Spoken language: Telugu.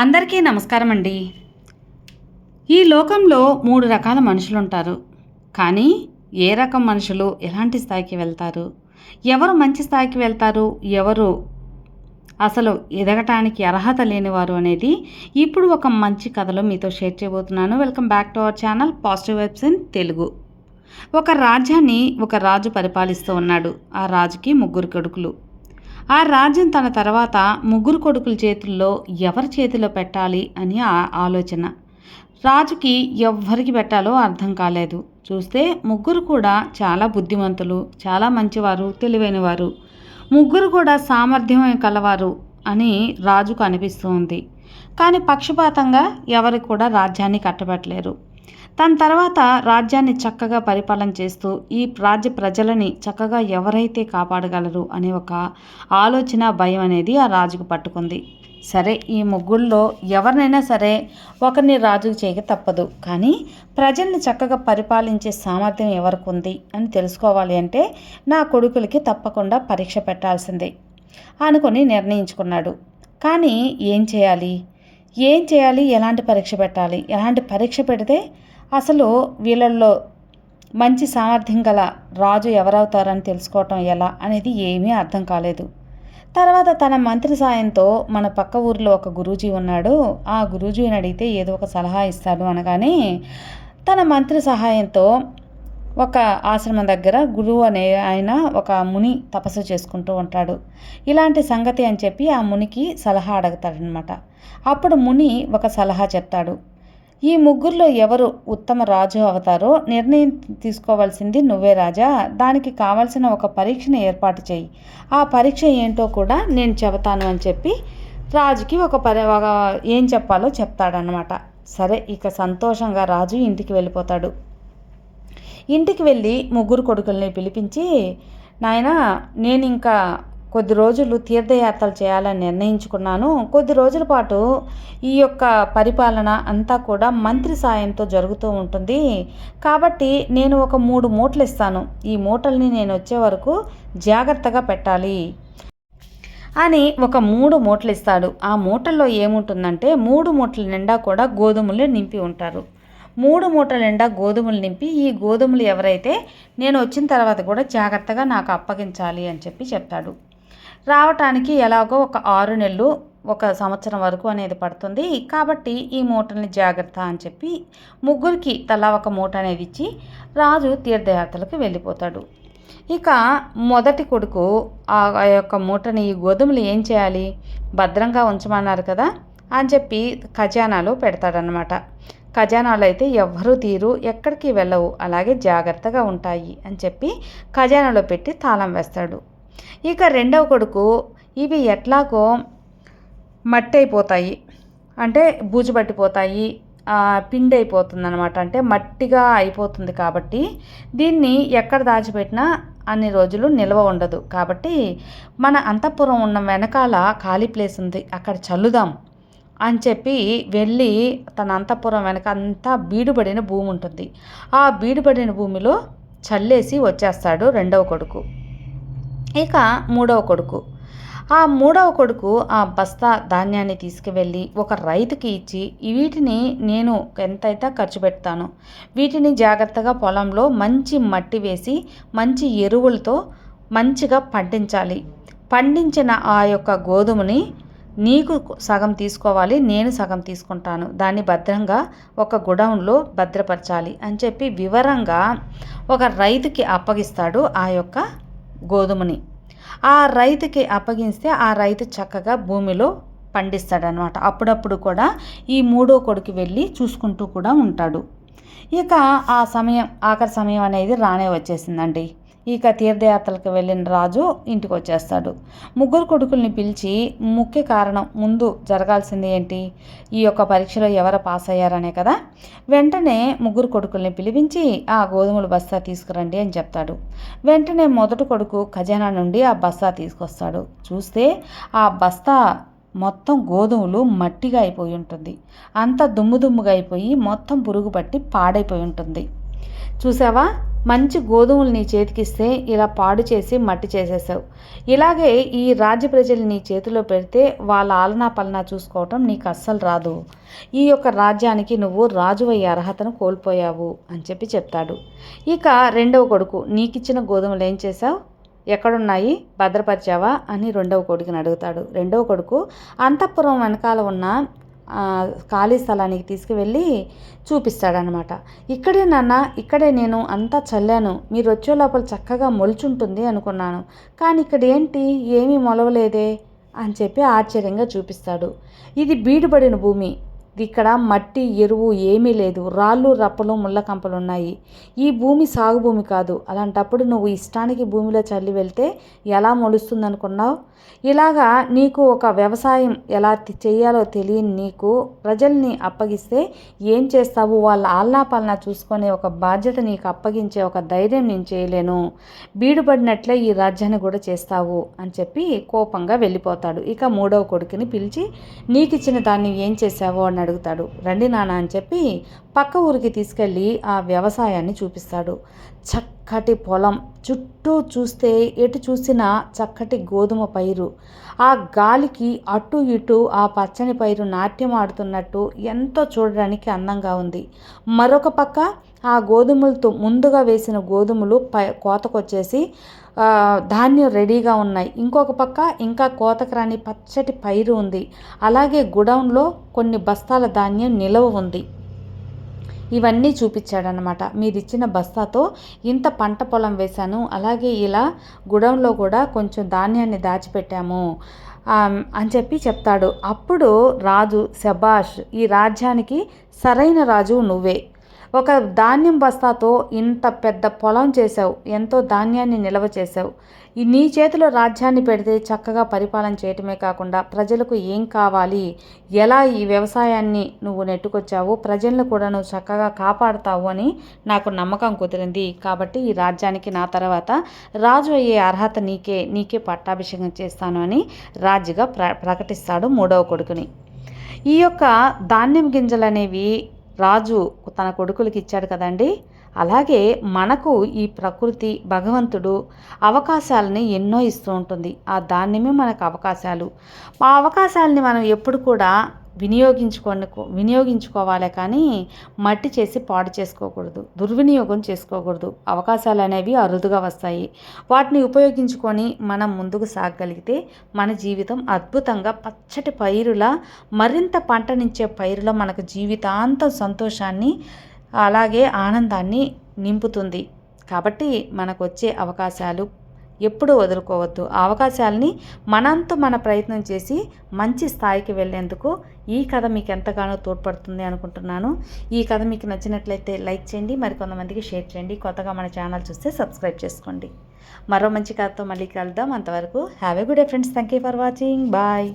అందరికీ నమస్కారం అండి ఈ లోకంలో మూడు రకాల మనుషులు ఉంటారు కానీ ఏ రకం మనుషులు ఎలాంటి స్థాయికి వెళ్తారు? ఎవరు మంచి స్థాయికి వెళ్తారు? ఎవరు అసలు ఎదగటానికి అర్హత లేనివారు అనేది ఇప్పుడు ఒక మంచి కథలో మీతో షేర్ చేయబోతున్నాను. Welcome back to our channel positive vibes in Telugu. ఒక రాజ్యాన్ని ఒక రాజు పరిపాలిస్తూ ఉన్నాడు. ఆ రాజుకి ముగ్గురు కొడుకులు. ఆ రాజ్యం తన తర్వాత ముగ్గురు కొడుకుల చేతుల్లో ఎవరి చేతిలో పెట్టాలి అని ఆ- ఆలోచన. రాజుకి ఎవ్వరికి పెట్టాలో అర్థం కాలేదు. చూస్తే ముగ్గురు కూడా చాలా బుద్ధిమంతులు చాలా మంచివారు తెలివైనవారు. ముగ్గురు కూడా సామర్థ్యం కలవారు అని రాజుకు అనిపిస్తూ ఉంది. కానీ పక్షపాతంగా ఎవరికి కూడా రాజ్యాన్ని కట్టబెట్టలేరు. తన తర్వాత రాజ్యాన్ని చక్కగా పరిపాలన చేస్తూ ఈ రాజ్య ప్రజలని చక్కగా ఎవరైతే కాపాడగలరు అనే ఒక ఆలోచన భయం అనేది ఆ రాజుకు పట్టుకుంది. సరే ఈ ముగ్గుల్లో ఎవరినైనా సరే ఒకరిని రాజుకు చేయక తప్పదు. కానీ ప్రజల్ని చక్కగా పరిపాలించే సామర్థ్యం ఎవరికి ఉంది అని తెలుసుకోవాలి అంటే నా కొడుకులకి తప్పకుండా పరీక్ష పెట్టాల్సిందే అనుకొని నిర్ణయించుకున్నాడు. కానీ ఏం చేయాలి? ఏం చేయాలి? ఎలాంటి పరీక్ష పెట్టాలి? ఎలాంటి పరీక్ష పెడితే అసలు వీళ్ళల్లో మంచి సామర్థ్యం గల రాజు ఎవరవుతారని తెలుసుకోవటం ఎలా అనేది ఏమీ అర్థం కాలేదు. తర్వాత తన మంత్రి సాయంతో మన పక్క ఊరిలో ఒక గురూజీ ఉన్నాడు. ఆ గురూజీని అడిగితే ఏదో ఒక సలహా ఇస్తాడు అనగానే తన మంత్రి సహాయంతో ఒక ఆశ్రమం దగ్గర గురువు అనే ఆయన ఒక ముని తపస్సు చేసుకుంటూ ఉంటాడు. ఇలాంటి సంగతి అని చెప్పి ఆ మునికి సలహా అడుగుతాడనమాట అప్పుడు ముని ఒక సలహా చెప్తాడు. ఈ ముగ్గురులో ఎవరు ఉత్తమ రాజు అవుతారో నిర్ణయం తీసుకోవాల్సింది నువ్వే రాజా. దానికి కావాల్సిన ఒక పరీక్షను ఏర్పాటు చేయి. ఆ పరీక్ష ఏంటో కూడా నేను చెబుతాను అని చెప్పి రాజుకి ఒక పరి ఏం చెప్పాలో చెప్తాడనమాట సరే ఇక సంతోషంగా రాజు ఇంటికి వెళ్ళిపోతాడు. ఇంటికి వెళ్ళి ముగ్గురు కొడుకుల్ని పిలిపించి నాయన నేను ఇంకా కొద్ది రోజులు తీర్థయాత్రలు చేయాలని నిర్ణయించుకున్నాను. కొద్ది రోజుల పాటు ఈ యొక్క పరిపాలన అంతా కూడా మంత్రి సాయంతో జరుగుతూ ఉంటుంది. కాబట్టి నేను ఒక మూడు మూటలు ఇస్తాను. ఈ మూటల్ని నేను వచ్చే వరకు జాగ్రత్తగా పెట్టాలి అని ఒక మూడు మూటలు ఇస్తాడు. ఆ మూటల్లో ఏముంటుందంటే మూడు మూటల నిండా కూడా గోధుమలు నింపి ఉంటారు. మూడు మూటల నిండా గోధుమలు నింపి ఈ గోధుమలు ఎవరైతే నేను వచ్చిన తర్వాత కూడా జాగ్రత్తగా నాకు అప్పగించాలి అని చెప్పి చెప్తాడు. రావటానికి ఎలాగో ఒక ఆరు నెలలు ఒక సంవత్సరం వరకు అనేది పడుతుంది. కాబట్టి ఈ మూటల్ని జాగ్రత్త అని చెప్పి ముగ్గురికి తలా ఒక మూట అనేది ఇచ్చి రాజు తీర్థయాత్రలకు వెళ్ళిపోతాడు. ఇక మొదటి కొడుకు ఆ ఆ యొక్క మూటని ఈ గోధుమలు ఏం చేయాలి? భద్రంగా ఉంచమన్నారు కదా అని చెప్పి ఖజానాలో పెడతాడనమాట ఖజానాలు అయితే ఎవ్వరూ తీరు ఎక్కడికి వెళ్ళవు అలాగే జాగ్రత్తగా ఉంటాయి అని చెప్పి ఖజానాలో పెట్టి తాళం వేస్తాడు. ఇక రెండవ కొడుకు ఇవి ఎట్లాగో మట్టి అయిపోతాయి అంటే బూజు పట్టిపోతాయి పిండి అయిపోతుంది అనమాట అంటే మట్టిగా అయిపోతుంది కాబట్టి దీన్ని ఎక్కడ దాచిపెట్టినా అన్ని రోజులు నిల్వ ఉండదు. కాబట్టి మన అంతఃపురం ఉన్న వెనకాల ఖాళీ ప్లేస్ ఉంది. అక్కడ చల్లుదాం. అని చెప్పి వెళ్ళి తన అంతఃపురం వెనక అంతా బీడుబడిన భూమి ఉంటుంది. ఆ బీడుబడిన భూమిలో చల్లేసి వచ్చేస్తాడు రెండవ కొడుకు. ఇక మూడవ కొడుకు. ఆ మూడవ కొడుకు ఆ బస్తా ధాన్యాన్ని తీసుకువెళ్ళి ఒక రైతుకి ఇచ్చి వీటిని నేను ఎంతైతే ఖర్చు పెడతాను వీటిని జాగ్రత్తగా పొలంలో మంచి మట్టి వేసి మంచి ఎరువులతో మంచిగా పండించాలి. పండించిన ఆ యొక్క గోధుమని నీకు సగం తీసుకోవాలి నేను సగం తీసుకుంటాను. దాన్ని భద్రంగా ఒక గుడౌన్లో భద్రపరచాలి అని చెప్పి వివరంగా ఒక రైతుకి అప్పగిస్తాడు ఆ యొక్క గోధుమని. ఆ రైతుకి అప్పగిస్తే ఆ రైతు చక్కగా భూమిలో పండిస్తాడనమాట. అప్పుడప్పుడు కూడా ఈ మూడో కొడుకు వెళ్ళి చూసుకుంటూ కూడా ఉంటాడు. ఇక ఆ సమయం ఆఖరి సమయం అనేది రానే వచ్చేసిందండి. ఇక తీర్థయాత్రలకు వెళ్ళిన రాజు ఇంటికి వచ్చేస్తాడు ముగ్గురు కొడుకుల్ని పిలిచి ముఖ్య కారణం ముందు జరగాల్సింది ఏంటి? ఈ యొక్క పరీక్షలో ఎవరు పాస్ అయ్యారనే కదా? వెంటనే ముగ్గురు కొడుకుల్ని పిలిపించి ఆ గోధుమల బస్తా తీసుకురండి అని చెప్తాడు. వెంటనే మొదటి కొడుకు ఖజానా నుండి ఆ బస్తా తీసుకొస్తాడు. చూస్తే ఆ బస్తా మొత్తం గోధుమలు మట్టిగా అయిపోయి ఉంటుంది. అంతా దుమ్ము దుమ్ముగా అయిపోయి మొత్తం పురుగు పట్టి పాడైపోయి ఉంటుంది. చూసావా? మంచి గోధుమలు నీ చేతికిస్తే ఇలా పాడు చేసి మట్టి చేసేసావు. ఇలాగే ఈ రాజ్య ప్రజలు నీ చేతిలో పెడితే వాళ్ళ ఆలనా పలనా చూసుకోవటం నీకు అస్సలు రాదు. ఈ యొక్క రాజ్యానికి నువ్వు రాజు అయ్యే అర్హతను కోల్పోయావు అని చెప్పి చెప్తాడు. ఇక రెండవ కొడుకు నీకిచ్చిన గోధుమలు ఏం చేశావు? ఎక్కడున్నాయి? భద్రపరిచావా? అని రెండవ కొడుకుని అడుగుతాడు. రెండవ కొడుకు అంతఃపురం వెనకాల ఉన్న ఖాళీ స్థలానికి తీసుకువెళ్ళి చూపిస్తాడనమాట ఇక్కడే నాన్న ఇక్కడే నేను అంతా చల్లాను. మీరు వచ్చే లోపల చక్కగా మొలుచుంటుంది అనుకున్నాను. కానీ ఇక్కడ ఏంటి ఏమీ మొలవలేదే? అని చెప్పి ఆశ్చర్యంగా చూపిస్తాడు. ఇది బీడుబడిన భూమి. ఇక్కడ మట్టి ఎరువు ఏమీ లేదు. రాళ్ళు రప్పలు ముళ్ళకంపలు ఉన్నాయి ఈ భూమి సాగు భూమి కాదు. అలాంటప్పుడు నువ్వు ఇష్టానికి భూమిలో చల్లి వెళ్తే ఎలా మొలుస్తుందనుకున్నావు? ఇలాగా నీకు ఒక వ్యవసాయం ఎలా చేయాలో తెలియని నీకు ప్రజల్ని అప్పగిస్తే ఏం చేస్తావు? వాళ్ళ ఆల్లాపాలన చూసుకునే ఒక బాధ్యత నీకు అప్పగించే ఒక ధైర్యం నేను చేయలేను. బీడుపడినట్లే ఈ రాజ్యాన్ని కూడా చేస్తావు అని చెప్పి కోపంగా వెళ్ళిపోతాడు. ఇక మూడవ కొడుకుని పిలిచి నీకు ఇచ్చిన దాన్ని ఏం చేసావో అన్నాడు. అడుగుతాడు. రండి నాన్న అని చెప్పి పక్క ఊరికి తీసుకెళ్ళి ఆ వ్యవసాయాన్ని చూపిస్తాడు. చక్కటి పొలం చుట్టూ చూస్తే ఎటు చూసినా చక్కటి గోధుమ పైరు. ఆ గాలికి అటు ఇటు ఆ పచ్చని పైరు నాట్యం ఆడుతున్నట్టు ఎంతో చూడడానికి అందంగా ఉంది. మరొక పక్క ఆ గోధుమలతో ముందుగా వేసిన గోధుమలు పై కోతకొచ్చేసి ధాన్యం రెడీగా ఉన్నాయి. ఇంకొక పక్క ఇంకా కోతకు రాని పచ్చటి పైరు ఉంది. అలాగే గుడౌన్లో కొన్ని బస్తాల ధాన్యం నిలవ ఉంది. ఇవన్నీ చూపించాడనమాట మీరు ఇచ్చిన బస్తాతో ఇంత పంట పొలం వేశాను. అలాగే ఇలా గుడంలో కూడా కొంచెం ధాన్యాన్ని దాచిపెట్టాము అని చెప్పి చెప్తాడు. అప్పుడు రాజు శబాష్ ఈ రాజ్యానికి సరైన రాజు నువ్వే. ఒక ధాన్యం బస్తాతో ఇంత పెద్ద పొలం చేసావు ఎంతో ధాన్యాన్ని నిల్వ చేసావు నీ చేతిలో రాజ్యాన్ని పెడితే చక్కగా పరిపాలన చేయటమే కాకుండా ప్రజలకు ఏం కావాలి? ఎలా ఈ వ్యవసాయాన్ని నువ్వు నెట్టుకొచ్చావు? ప్రజలను కూడా నువ్వు చక్కగా కాపాడుతావు అని నాకు నమ్మకం కుదిరింది. కాబట్టి ఈ రాజ్యానికి నా తర్వాత రాజు అయ్యే అర్హత నీకే నీకే పట్టాభిషేకం చేస్తాను అని రాజుగా ప్ర ప్రకటిస్తాడు మూడవ కొడుకుని. ఈ యొక్క ధాన్యం గింజలు అనేవి రాజు తన కొడుకులకి ఇచ్చాడు కదండి. అలాగే మనకు ఈ ప్రకృతి భగవంతుడు అవకాశాలని ఎన్నో ఇస్తూ ఉంటుంది. ఆ దాన్నిమే మనకు అవకాశాలు. ఆ అవకాశాలని మనం ఎప్పుడు కూడా వినియోగించుకొని వినియోగించుకోవాలి కానీ మట్టి చేసి పాడు చేసుకోకూడదు. దుర్వినియోగం చేసుకోకూడదు. అవకాశాలు అనేవి అరుదుగా వస్తాయి. వాటిని ఉపయోగించుకొని మనం ముందుకు సాగగలిగితే మన జీవితం అద్భుతంగా పచ్చటి పైరుల మరింత పంటనిచ్చే పైరులో మనకు జీవితాంతం సంతోషాన్ని అలాగే ఆనందాన్ని నింపుతుంది. కాబట్టి మనకు వచ్చే అవకాశాలు ఎప్పుడూ వదులుకోవద్దు. ఆ అవకాశాలని మనంతో మన ప్రయత్నం చేసి మంచి స్థాయికి వెళ్ళేందుకు ఈ కథ మీకు ఎంతగానో తోడ్పడుతుంది అనుకుంటున్నాను. ఈ కథ మీకు నచ్చినట్లయితే లైక్ చేయండి మరికొంతమందికి షేర్ చేయండి. కొత్తగా మన ఛానల్ చూస్తే సబ్స్క్రైబ్ చేసుకోండి. మరో మంచి కథతో మళ్ళీ కలుద్దాం. అంతవరకు have a good day friends. Thank you for watching. Bye.